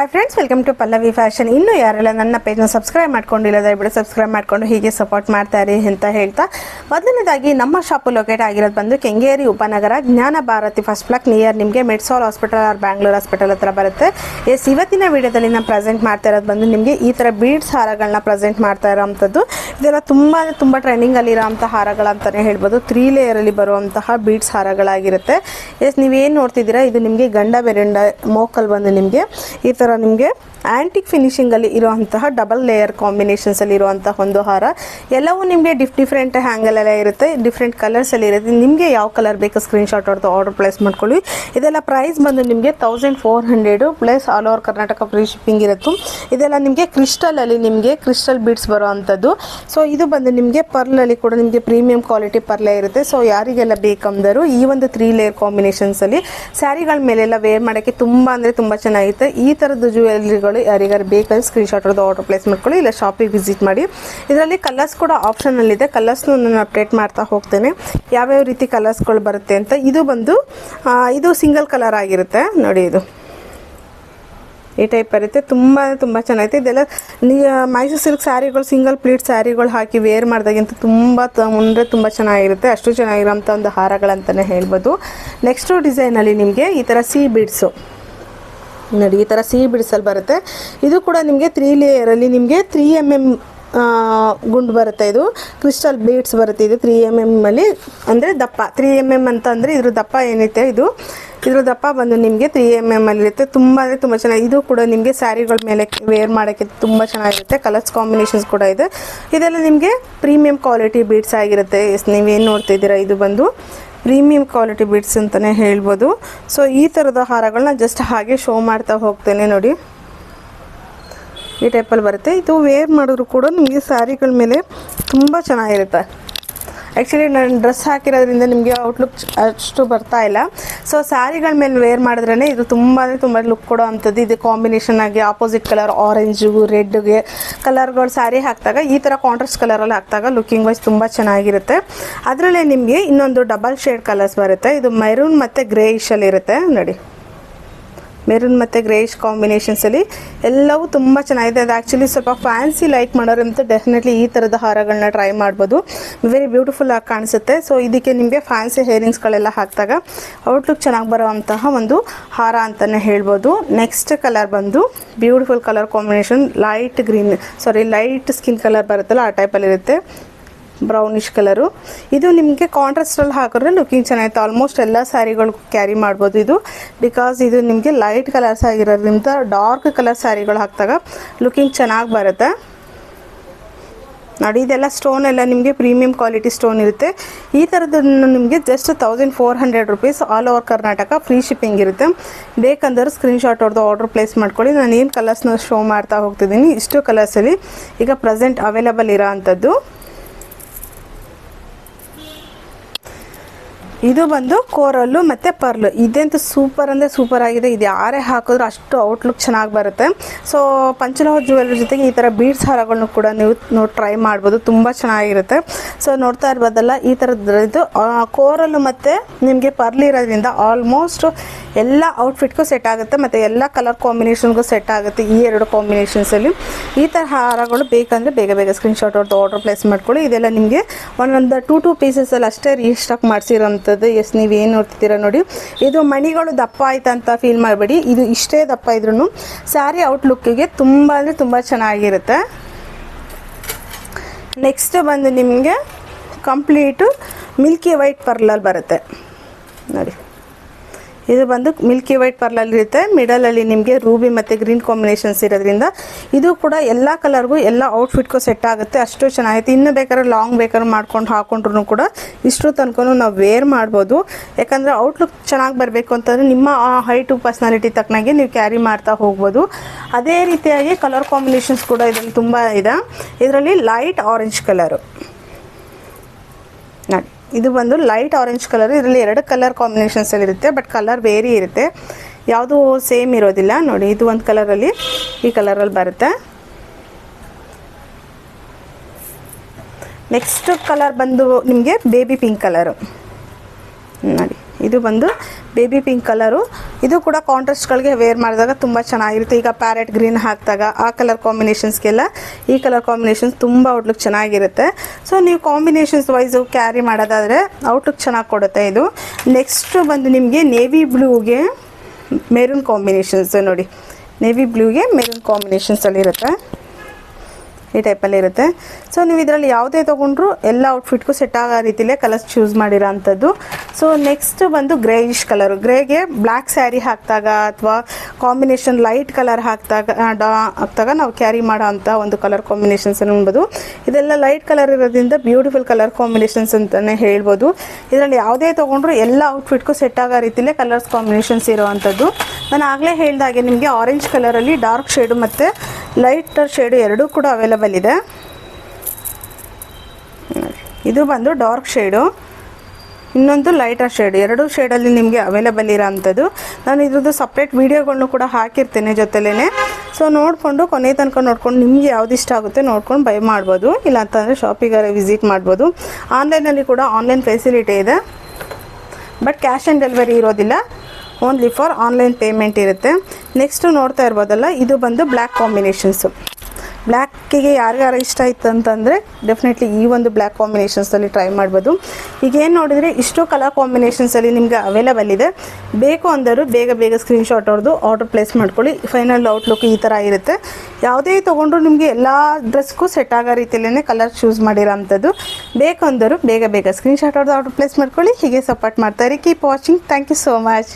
Hi friends welcome to Pallavi fashion ಇನ್ನೂ ಯಾರೆಲ್ಲ ನನ್ನ ಪೇಜ್ನ ಸಬ್ಸ್ಕ್ರೈಬ್ ಮಾಡ್ಕೊಂಡಿಲ್ಲ ದಯವಿಟ್ಟು ಸಬ್ಸ್ಕ್ರೈಬ್ ಮಾಡ್ಕೊಂಡು ಹೀಗೆ ಸಪೋರ್ಟ್ ಮಾಡ್ತಾ ಇರಿ ಅಂತ ಹೇಳ್ತಾ. ಮೊದಲನೇದಾಗಿ ನಮ್ಮ ಶಾಪು ಲೊಕೇಟ್ ಆಗಿರೋದು ಬಂದು ಕೆಂಗೇರಿ ಉಪನಗರ, ಜ್ಞಾನ ಭಾರತಿ ಫಸ್ಟ್ ಬ್ಲಾಕ್ ನಿಯರ್ ನಿಮಗೆ ಮೆಡ್ಸಾಲ್ ಹಾಸ್ಪಿಟಲ್ ಆರ್ ಬ್ಯಾಂಗ್ಳೂರ್ ಹಾಸ್ಪಿಟಲ್ ಹತ್ರ ಬರುತ್ತೆ. ಎಸ್ ಇವತ್ತಿನ ವಿಡಿಯೋದಲ್ಲಿ ನಾನು ಪ್ರೆಸೆಂಟ್ ಮಾಡ್ತಾ ಇರೋದು ಬಂದು ನಿಮಗೆ ಈ ಥರ ಬೀಡ್ಸ್ ಹಾರಗಳನ್ನ ಪ್ರೆಸೆಂಟ್ ಮಾಡ್ತಾ ಇರೋವಂಥದ್ದು ಇದೆಲ್ಲ ತುಂಬ ತುಂಬ ಹಾರಗಳು ಹಾರಗಳಂತಲೇ ಹೇಳ್ಬೋದು. ತ್ರೀ ಲೇಯರಲ್ಲಿ ಬರುವಂತಹ ಬೀಡ್ಸ್ ಹಾರಗಳಾಗಿರುತ್ತೆ. ಎಸ್ ನೀವೇನು ನೋಡ್ತಿದ್ದೀರಾ? ಇದು ನಿಮಗೆ ಗಂಡ ಬೆರೆಂಡ ಮೋಕಲ್ ಬಂದು ನಿಮಗೆ ಈ ಥರ ನಿಮಗೆ ಆ್ಯಂಟಿಕ್ ಫಿನಿಷಿಂಗಲ್ಲಿ ಇರುವಂತಹ ಡಬಲ್ ಲೇಯರ್ ಕಾಂಬಿನೇಷನ್ಸಲ್ಲಿ ಇರುವಂತಹ ಒಂದು ಹಾರ. ಎಲ್ಲವೂ ನಿಮಗೆ ಡಿಫ್ ಡಿಫ್ರೆಂಟ್ ಹ್ಯಾಂಗಲೆಲ್ಲ ಇರುತ್ತೆ ಡಿಫ್ರೆಂಟ್ ಕಲರ್ಸಲ್ಲಿ ಇರುತ್ತೆ. ನಿಮಗೆ ಯಾವ ಕಲರ್ ಬೇಕು ಸ್ಕ್ರೀನ್ಶಾಟ್ ಹೊಡೆದು ಆರ್ಡರ್ ಪ್ಲೇಸ್ ಮಾಡ್ಕೊಳ್ಳಿ. ಇದೆಲ್ಲ ಪ್ರೈಸ್ ಬಂದು ನಿಮಗೆ thousand four hundred plus all over Karnataka free shipping ಇರುತ್ತೆ. ಇದೆಲ್ಲ ನಿಮಗೆ ಕ್ರಿಸ್ಟಲಲ್ಲಿ ನಿಮಗೆ ಕ್ರಿಸ್ಟಲ್ ಬೀಡ್ಸ್ ಬರೋ ಅಂಥದ್ದು ಸೊ ಇದು ಬಂದು ನಿಮಗೆ ಪರ್ಲಲ್ಲಿ ಕೂಡ ನಿಮಗೆ ಪ್ರೀಮಿಯಂ ಕ್ವಾಲಿಟಿ ಪರ್ಲೆ ಇರುತ್ತೆ. ಸೊ ಯಾರಿಗೆಲ್ಲ ಬೇಕಂದರು ಈ ಒಂದು ತ್ರೀ ಲೇಯರ್ ಕಾಂಬಿನೇಷನ್ಸಲ್ಲಿ ಸ್ಯಾರಿಗಳ ಮೇಲೆಲ್ಲ ವೇರ್ ಮಾಡೋಕ್ಕೆ ತುಂಬ ಅಂದರೆ ತುಂಬ ಚೆನ್ನಾಗಿರುತ್ತೆ. ಈ ಥರದ್ದು ಜ್ಯುವೆಲ್ರಿಗಳು ಯಾರಿಗಾರು ಬೇಕಾದ್ರೆ ಸ್ಕ್ರೀನ್ಶಾಟ್ ಹೊಡೆದು ಆರ್ಡರ್ ಪ್ಲೇಸ್ ಮಾಡ್ಕೊಳ್ಳಿ, ಇಲ್ಲ ಶಾಪಿಗೆ ವಿಸಿಟ್ ಮಾಡಿ. ಇದರಲ್ಲಿ ಕಲರ್ಸ್ ಕೂಡ ಆಪ್ಷನಲ್ಲಿದೆ ಕಲರ್ಸ್ನು ನಾನು ಅಪ್ಡೇಟ್ ಮಾಡ್ತಾ ಹೋಗ್ತೇನೆ. ಯಾವ್ಯಾವ ರೀತಿ ಕಲರ್ಸ್ಗಳು ಬರುತ್ತೆ ಅಂತ. ಇದು ಬಂದು ಇದು ಸಿಂಗಲ್ ಕಲರ್ ಆಗಿರುತ್ತೆ. ನೋಡಿ ಇದು. ಈ ಟೈಪ್ ಬರುತ್ತೆ. ತುಂಬ ತುಂಬ ಚೆನ್ನಾಗಿದೆ ಇದೆಲ್ಲ, ನೀ ಮೈಸೂರು ಸಿಲ್ಕ್ ಸ್ಯಾರಿಗಳು ಸಿಂಗಲ್ ಪ್ಲೀಟ್ ಸ್ಯಾರಿಗಳು ಹಾಕಿ ವೇರ್ ಮಾಡಿದಾಗಿಂತ ತುಂಬ ಮುಂದೆ ತುಂಬ ಚೆನ್ನಾಗಿರುತ್ತೆ. ಅಷ್ಟು ಚೆನ್ನಾಗಿರೋಂಥ ಒಂದು ಹಾರಗಳಂತಲೇ ಹೇಳ್ಬೋದು. ನೆಕ್ಸ್ಟು ಡಿಸೈನಲ್ಲಿ ನಿಮಗೆ ಈ ಥರ ಸಿ ಬೀಡ್ಸು ನೋಡಿ, ಈ ಥರ ಸಿಹಿ ಬಿಡಿಸಲು ಬರುತ್ತೆ. ಇದು ಕೂಡ ನಿಮಗೆ ತ್ರೀ ಲೇಯರಲ್ಲಿ ನಿಮಗೆ ತ್ರೀ ಎಂ ಎಂ ಗುಂಡು ಬರುತ್ತೆ ಇದು. ಕ್ರಿಸ್ಟಲ್ ಬೀಡ್ಸ್ ಬರುತ್ತೆ ಇದು ತ್ರೀ ಎಂ ಎಂ ಅಲ್ಲಿ. ಅಂದರೆ ದಪ್ಪ. ತ್ರೀ ಎಂ ಎಂ ಅಂತ ಅಂದರೆ ಇದ್ರ ದಪ್ಪ ಏನೈತೆ ಇದು? ಇದ್ರ ದಪ್ಪ ಬಂದು ನಿಮಗೆ ತ್ರೀ ಎಂ ಎಂ ಅಲ್ಲಿ ಇರುತ್ತೆ. ತುಂಬ ಅಂದರೆ ತುಂಬ ಚೆನ್ನಾಗಿ ಇದು ಕೂಡ ನಿಮಗೆ ಸ್ಯಾರಿಗಳ ಮೇಲೆ ವೇರ್ ಮಾಡೋಕ್ಕೆ ತುಂಬ ಚೆನ್ನಾಗಿರುತ್ತೆ. ಕಲರ್ಸ್ ಕಾಂಬಿನೇಷನ್ಸ್ ಕೂಡ ಇದೆ. ಇದೆಲ್ಲ ನಿಮಗೆ ಪ್ರೀಮಿಯಂ ಕ್ವಾಲಿಟಿ ಬೀಡ್ಸ್ ಆಗಿರುತ್ತೆ. ಎಸ್, ನೀವೇನು ನೋಡ್ತಿದ್ದೀರಾ ಇದು ಬಂದು. ಪ್ರೀಮಿಯಂ ಕ್ವಾಲಿಟಿ ಬಿಡ್ಸ್ ಅಂತಲೇ ಹೇಳ್ಬೋದು. ಸೊ ಈ ಥರದ ಹಾರಗಳನ್ನ ಜಸ್ಟ್ ಹಾಗೆ ಶೋ ಮಾಡ್ತಾ ಹೋಗ್ತೇನೆ ನೋಡಿ. ಈ ಟೈಪಲ್ಲಿ ಬರುತ್ತೆ. ಇದು ವೇರ್ ಮಾಡಿದ್ರು ಕೂಡ ನಿಮಗೆ ಸ್ಯಾರಿಗಳ ಮೇಲೆ ತುಂಬ ಚೆನ್ನಾಗಿರುತ್ತೆ. ಆ್ಯಕ್ಚುಲಿ ನಾನು ಡ್ರೆಸ್ ಹಾಕಿರೋದ್ರಿಂದ ನಿಮಗೆ ಔಟ್ಲುಕ್ ಅಷ್ಟು ಬರ್ತಾ ಇಲ್ಲ. ಸೊ ಸ್ಯಾರಿಗಳ ಮೇಲೆ ವೇರ್ ಮಾಡಿದ್ರೇ ಇದು ತುಂಬ ತುಂಬ ಲುಕ್ ಕೊಡೋ ಅಂಥದ್ದು. ಇದು ಕಾಂಬಿನೇಷನ್ ಆಗಿ ಆಪೋಸಿಟ್ ಕಲರ್ ಆರೆಂಜು ರೆಡ್ಗೆ ಕಲರ್ಗಳು ಸ್ಯಾರಿ ಹಾಕಿದಾಗ, ಈ ಥರ ಕಾಂಟ್ರಾಸ್ಟ್ ಕಲರಲ್ಲಿ ಹಾಕಿದಾಗ ಲುಕಿಂಗ್ ವೈಸ್ ತುಂಬ ಚೆನ್ನಾಗಿರುತ್ತೆ. ಅದರಲ್ಲೇ ನಿಮಗೆ ಇನ್ನೊಂದು ಡಬಲ್ ಶೇಡ್ ಕಲರ್ಸ್ ಬರುತ್ತೆ. ಇದು ಮೆರೂನ್ ಮತ್ತು ಗ್ರೇಯಿಶಲ್ಲಿ ಇರುತ್ತೆ. ನೋಡಿ. ಮೆರೂನ್ ಮತ್ತು ಗ್ರೇಷ್ ಕಾಂಬಿನೇಷನ್ಸಲ್ಲಿ ಎಲ್ಲವೂ ತುಂಬ ಚೆನ್ನಾಗಿದೆ. ಅದು ಆ್ಯಕ್ಚುಲಿ ಸ್ವಲ್ಪ ಫ್ಯಾನ್ಸಿ ಲೈಕ್ ಮಾಡೋರಂತ ಡೆಫಿನೆಟ್ಲಿ ಈ ಥರದ ಹಾರಗಳನ್ನ ಟ್ರೈ ಮಾಡ್ಬೋದು. ವೆರಿ ಬ್ಯೂಟಿಫುಲ್ ಆಗಿ ಕಾಣಿಸುತ್ತೆ. ಸೊ ಇದಕ್ಕೆ ನಿಮಗೆ ಫ್ಯಾನ್ಸಿ ಹೇರಿಂಗ್ಸ್ಗಳೆಲ್ಲ ಹಾಕಿದಾಗ ಔಟ್ಲುಕ್ ಚೆನ್ನಾಗಿ ಬರುವಂತಹ ಒಂದು ಹಾರ ಅಂತಲೇ ಹೇಳ್ಬೋದು. ನೆಕ್ಸ್ಟ್ ಕಲರ್ ಬಂದು beautiful colour combination light green sari light skin colour ಬರುತ್ತಲ್ಲ, ಆ ಟೈಪಲ್ಲಿ ಬ್ರೌನಿಷ್ ಕಲರು ಇದು ನಿಮಗೆ ಕಾಂಟ್ರಾಸ್ಟಲ್ಲಿ ಹಾಕಿದ್ರೆ ಲುಕಿಂಗ್ ಚೆನ್ನಾಗಿತ್ತು ಆಲ್ಮೋಸ್ಟ್ ಎಲ್ಲ ಸ್ಯಾರಿಗಳು ಕ್ಯಾರಿ ಮಾಡ್ಬೋದು ಇದು. ಬಿಕಾಸ್ ಇದು ನಿಮಗೆ ಲೈಟ್ ಕಲರ್ಸ್ ಆಗಿರೋದ್ರಿಂದ ಡಾರ್ಕ್ ಕಲರ್ ಸ್ಯಾರಿಗಳು ಹಾಕಿದಾಗ ಲುಕಿಂಗ್ ಚೆನ್ನಾಗಿ ಬರುತ್ತೆ. ನೋಡಿ, ಇದೆಲ್ಲ ಸ್ಟೋನ್ ಎಲ್ಲ ನಿಮಗೆ ಪ್ರೀಮಿಯಂ ಕ್ವಾಲಿಟಿ ಸ್ಟೋನ್ ಇರುತ್ತೆ. ಈ ಥರದ್ದನ್ನು ನಿಮಗೆ just thousand four hundred rupees all over Karnataka free shipping ಇರುತ್ತೆ. ಬೇಕಂದ್ರೆ ಸ್ಕ್ರೀನ್ಶಾಟ್ ಹೊಡೆದು ಆರ್ಡರ್ ಪ್ಲೇಸ್ ಮಾಡ್ಕೊಳ್ಳಿ. ನಾನು ಏನು ಕಲರ್ಸ್ನ ಶೋ ಮಾಡ್ತಾ ಹೋಗ್ತಿದ್ದೀನಿ, ಇಷ್ಟು ಕಲರ್ಸಲ್ಲಿ ಈಗ ಪ್ರೆಸೆಂಟ್ ಅವೈಲಬಲ್ ಇರೋ ಅಂಥದ್ದು. ಇದು ಬಂದು ಕೋರಲ್ಲು ಮತ್ತು ಪರ್ಲು. ಇದಂತೂ ಸೂಪರ್ ಅಂದರೆ ಸೂಪರ್ ಆಗಿದೆ. ಇದು ಯಾರೇ ಹಾಕಿದ್ರು ಅಷ್ಟು ಔಟ್ಲುಕ್ ಚೆನ್ನಾಗಿ ಬರುತ್ತೆ. ಸೊ ಪಂಚಲೋಹ ಜ್ಯುವೆಲ್ರಿ ಜೊತೆಗೆ ಈ ಥರ ಬೀಡ್ಸ್ ಹಾರಗಳನ್ನು ಕೂಡ ನೀವು ನೋ ಟ್ರೈ ಮಾಡ್ಬೋದು. ತುಂಬ ಚೆನ್ನಾಗಿರುತ್ತೆ. ಸೊ ನೋಡ್ತಾ ಇರ್ಬೋದಲ್ಲ, ಈ ಥರದ್ದು ಕೋರಲ್ಲು ಮತ್ತು ನಿಮಗೆ ಪರ್ಲ್ ಇರೋದ್ರಿಂದ ಆಲ್ಮೋಸ್ಟ್ ಎಲ್ಲ ಔಟ್ಫಿಟ್ಗೂ ಸೆಟ್ ಆಗುತ್ತೆ. ಮತ್ತು ಎಲ್ಲ ಕಲರ್ ಕಾಂಬಿನೇಷನ್ಗೂ ಸೆಟ್ ಆಗುತ್ತೆ ಈ ಎರಡು ಕಾಂಬಿನೇಷನ್ಸಲ್ಲಿ ಈ ಥರ ಹಾರಗಳು ಬೇಕಂದರೆ ಬೇಗ ಬೇಗ ಸ್ಕ್ರೀನ್ಶಾಟ್ ಹೊಡೆದು ಆರ್ಡರ್ ಪ್ಲೇಸ್ ಮಾಡ್ಕೊಳ್ಳಿ ಇದೆಲ್ಲ ನಿಮಗೆ ಒಂದೊಂದು ಟೂ ಟೂ ಪೀಸಸಲ್ಲಿ ಅಷ್ಟೇ ರೀಸ್ಟಾಕ್ ಮಾಡಿಸಿರೋಂಥದ್ದು ಎಸ್, ನೀವು ಏನು ನೋಡ್ತಿದ್ದೀರಾ ನೋಡಿ. ಇದು ಮಣಿಗಳು ದಪ್ಪ ಆಯ್ತು ಅಂತ ಫೀಲ್ ಮಾಡಬೇಡಿ. ಇದು ಇಷ್ಟೇ ದಪ್ಪ ಇದ್ರೂ ಸ್ಯಾರಿ ಔಟ್ಲುಕ್ಕಿಗೆ ತುಂಬ ಅಂದರೆ ತುಂಬ ಚೆನ್ನಾಗಿರುತ್ತೆ. ನೆಕ್ಸ್ಟ್ ಬಂದು ನಿಮಗೆ ಕಂಪ್ಲೀಟು ಮಿಲ್ಕಿ ವೈಟ್ ಪರ್ಲಲ್ಲಿ ಬರುತ್ತೆ. ನೋಡಿ. ಇದು ಬಂದು ಮಿಲ್ಕಿ ವೈಟ್ ಪರ್ಲಲ್ಲಿ ಇರುತ್ತೆ. ಮಿಡಲಲ್ಲಿ ನಿಮಗೆ ರೂಬಿ ಮತ್ತು ಗ್ರೀನ್ ಕಾಂಬಿನೇಷನ್ಸ್ ಇರೋದ್ರಿಂದ ಇದು ಕೂಡ ಎಲ್ಲ ಕಲರ್ಗೂ ಎಲ್ಲ ಔಟ್ಫಿಟ್ಗೂ ಸೆಟ್ ಆಗುತ್ತೆ. ಅಷ್ಟು ಚೆನ್ನಾಗಿತ್ತು ಇನ್ನು ಬೇಕಾದ್ರೆ ಲಾಂಗ್ ಬೇಕಾದ್ರೆ ಮಾಡ್ಕೊಂಡು ಹಾಕೊಂಡ್ರು ಕೂಡ ಇಷ್ಟು ತನಕ ನಾವು ವೇರ್ ಮಾಡ್ಬೋದು. ಯಾಕಂದರೆ ಔಟ್ಲುಕ್ ಚೆನ್ನಾಗಿ ಬರಬೇಕು ಅಂತಂದರೆ ನಿಮ್ಮ ಹೈಟ್, ಪರ್ಸನಾಲಿಟಿ ತಕ್ಕನಾಗೆ ನೀವು ಕ್ಯಾರಿ ಮಾಡ್ತಾ ಹೋಗ್ಬೋದು. ಅದೇ ರೀತಿಯಾಗಿ ಕಲರ್ ಕಾಂಬಿನೇಷನ್ಸ್ ಕೂಡ ಇದರಲ್ಲಿ ತುಂಬ ಇದೆ. ಇದರಲ್ಲಿ ಲೈಟ್ ಆರೆಂಜ್ ಕಲರು. ನೋಡಿ. ಇದು ಬಂದು ಲೈಟ್ ಆರೆಂಜ್ ಕಲರ್ ಇದರಲ್ಲಿ ಎರಡು ಕಲರ್ ಕಾಂಬಿನೇಷನ್ಸಲ್ಲಿ ಇರುತ್ತೆ ಬಟ್ ಕಲರ್ ಬೇರೆ ಇರುತ್ತೆ. ಯಾವುದು ಸೇಮ್ ಇರೋದಿಲ್ಲ. ನೋಡಿ, ಇದು ಒಂದು ಕಲರಲ್ಲಿ ಈ ಕಲರಲ್ಲಿ ಬರುತ್ತೆ. ನೆಕ್ಸ್ಟ್ ಕಲರ್ ಬಂದು ನಿಮಗೆ ಬೇಬಿ ಪಿಂಕ್ ಕಲರು ನೋಡಿ. ಇದು ಬಂದು ಬೇಬಿ ಪಿಂಕ್ ಕಲರು. ಇದು ಕೂಡ ಕಾಂಟ್ರಾಸ್ಟ್ಗಳಿಗೆ ವೇರ್ ಮಾಡಿದಾಗ ತುಂಬ ಚೆನ್ನಾಗಿರುತ್ತೆ. ಈಗ ಪ್ಯಾರೆಟ್ ಗ್ರೀನ್ ಹಾಕಿದಾಗ ಆ ಕಲರ್ ಕಾಂಬಿನೇಷನ್ಸ್ಗೆಲ್ಲ ಈ ಕಲರ್ ಕಾಂಬಿನೇಷನ್ಸ್ ತುಂಬ ಔಟ್ಲುಕ್ ಚೆನ್ನಾಗಿರುತ್ತೆ. ಸೊ ನೀವು ಕಾಂಬಿನೇಷನ್ಸ್ ವೈಸು ಕ್ಯಾರಿ ಮಾಡೋದಾದರೆ ಔಟ್ಲುಕ್ ಚೆನ್ನಾಗಿ ಕೊಡುತ್ತೆ ಇದು. ನೆಕ್ಸ್ಟ್ ಬಂದು ನಿಮಗೆ ನೇವಿ ಬ್ಲೂಗೆ ಮೆರೂನ್ ಕಾಂಬಿನೇಷನ್ಸ್ ನೋಡಿ. ನೇವಿ ಬ್ಲೂಗೆ ಮೆರೂನ್ ಕಾಂಬಿನೇಷನ್ಸಲ್ಲಿ ಇರುತ್ತೆ ಈ ಟೈಪಲ್ಲಿ ಇರುತ್ತೆ. ಸೊ ನೀವು ಇದರಲ್ಲಿ ಯಾವುದೇ ತೊಗೊಂಡ್ರು ಎಲ್ಲ ಔಟ್ಫಿಟ್ಗೂ ಸೆಟ್ ಆಗೋ ರೀತಿಲೇ ಕಲರ್ಸ್ ಚೂಸ್ ಮಾಡಿರೋ ಅಂಥದ್ದು. ಸೊ ನೆಕ್ಸ್ಟ್ ಬಂದು ಗ್ರೇಯಿಶ್ ಕಲರು ಗ್ರೇಗೆ ಬ್ಲ್ಯಾಕ್ ಸ್ಯಾರಿ ಹಾಕಿದಾಗ ಅಥವಾ ಕಾಂಬಿನೇಷನ್ ಲೈಟ್ ಕಲರ್ ಹಾಕಿದಾಗ ಡಾ, ಹಾಕಿದಾಗ ನಾವು ಕ್ಯಾರಿ ಮಾಡೋ ಅಂಥ ಒಂದು ಕಲರ್ ಕಾಂಬಿನೇಷನ್ಸ್ ಅನ್ಬೋದು ಇದೆಲ್ಲ ಲೈಟ್ ಕಲರ್ ಇರೋದ್ರಿಂದ ಬ್ಯೂಟಿಫುಲ್ ಕಲರ್ ಕಾಂಬಿನೇಷನ್ಸ್ ಅಂತಲೇ ಹೇಳ್ಬೋದು. ಇದರಲ್ಲಿ ಯಾವುದೇ ತೊಗೊಂಡ್ರು ಎಲ್ಲ ಔಟ್ಫಿಟ್ಗೂ ಸೆಟ್ ಆಗೋ ರೀತಿಲೇ ಕಲರ್ಸ್ ಕಾಂಬಿನೇಷನ್ಸ್ ಇರೋವಂಥದ್ದು ನಾನು ಆಗಲೇ ಹೇಳಿದಾಗೆ ನಿಮಗೆ ಆರೆಂಜ್ ಕಲರಲ್ಲಿ ಡಾರ್ಕ್ ಶೇಡು ಮತ್ತು ಲೈಟರ್ ಶೇಡು ಎರಡೂ ಕೂಡ ಅವೈಲಬಲ್ ಇದೆ. ಇದು ಬಂದು ಡಾರ್ಕ್ ಶೇಡು. ಇನ್ನೊಂದು ಲೈಟರ್ ಶೇಡ್. ಎರಡು ಶೇಡಲ್ಲಿ ನಿಮಗೆ ಅವೈಲಬಲ್ ಇರೋ ಅಂಥದ್ದು ನಾನು ಇದ್ರದ್ದು ಸಪ್ರೇಟ್ ವೀಡಿಯೋಗಳನ್ನು ಕೂಡ ಹಾಕಿರ್ತೇನೆ ಜೊತೆಲೇ ಸೊ ನೋಡಿಕೊಂಡು ಕೊನೆ ತನಕ ನೋಡ್ಕೊಂಡು ನಿಮಗೆ ಯಾವ್ದು ಇಷ್ಟ ಆಗುತ್ತೆ ನೋಡ್ಕೊಂಡು ಬೈ ಮಾಡ್ಬೋದು. ಇಲ್ಲ ಅಂತಂದರೆ ಶಾಪಿಗಾರ ವಿಸಿಟ್ ಮಾಡ್ಬೋದು. ಆನ್ಲೈನಲ್ಲಿ ಕೂಡ ಆನ್ಲೈನ್ ಫೆಸಿಲಿಟಿ ಇದೆ. ಬಟ್ ಕ್ಯಾಶ್ ಆನ್ ಡೆಲಿವರಿ ಇರೋದಿಲ್ಲ. ಓನ್ಲಿ ಫಾರ್ ಆನ್ಲೈನ್ ಪೇಮೆಂಟ್ ಇರುತ್ತೆ. ನೆಕ್ಸ್ಟು ನೋಡ್ತಾ ಇರ್ಬೋದಲ್ಲ, ಇದು ಬಂದು ಬ್ಲ್ಯಾಕ್ ಕಾಂಬಿನೇಷನ್ಸು ಬ್ಲ್ಯಾಕಿಗೆ ಯಾರಿಗಾರ ಇಷ್ಟ ಇತ್ತಂತಂದರೆ ಅಂತಂದರೆ ಡೆಫಿನೆಟ್ಲಿ ಈ ಒಂದು ಬ್ಲ್ಯಾಕ್ ಕಾಂಬಿನೇಷನ್ಸಲ್ಲಿ ಟ್ರೈ ಮಾಡ್ಬೋದು. ಈಗ ಏನು ನೋಡಿದರೆ, ಇಷ್ಟು ಕಲರ್ ಕಾಂಬಿನೇಷನ್ಸಲ್ಲಿ ನಿಮಗೆ ಅವೈಲಬಲ್ ಇದೆ. ಬೇಕು ಅಂದರೂ ಬೇಗ ಬೇಗ ಸ್ಕ್ರೀನ್ಶಾಟ್ ಹೊಡೆದು ಆರ್ಡರ್ ಪ್ಲೇಸ್ ಮಾಡ್ಕೊಳ್ಳಿ. ಫೈನಲ್ ಔಟ್ಲುಕ್ ಈ ಥರ ಇರುತ್ತೆ. ಯಾವುದೇ ತೊಗೊಂಡ್ರು ನಿಮಗೆ ಎಲ್ಲ ಡ್ರೆಸ್ಗೂ ಸೆಟ್ ಆಗೋ ರೀತಿಯಲ್ಲೇ ಕಲರ್ ಚೂಸ್ ಮಾಡಿರೋ ಅಂಥದ್ದು ಬೇಕು ಅಂದರೂ ಬೇಗ ಬೇಗ ಸ್ಕ್ರೀನ್ಶಾಟ್ ಹೊಡೆದು ಆರ್ಡರ್ ಪ್ಲೇಸ್ ಮಾಡ್ಕೊಳ್ಳಿ. ಹೀಗೆ ಸಪೋರ್ಟ್ ಮಾಡ್ತಾರೆ keep watching thank you so much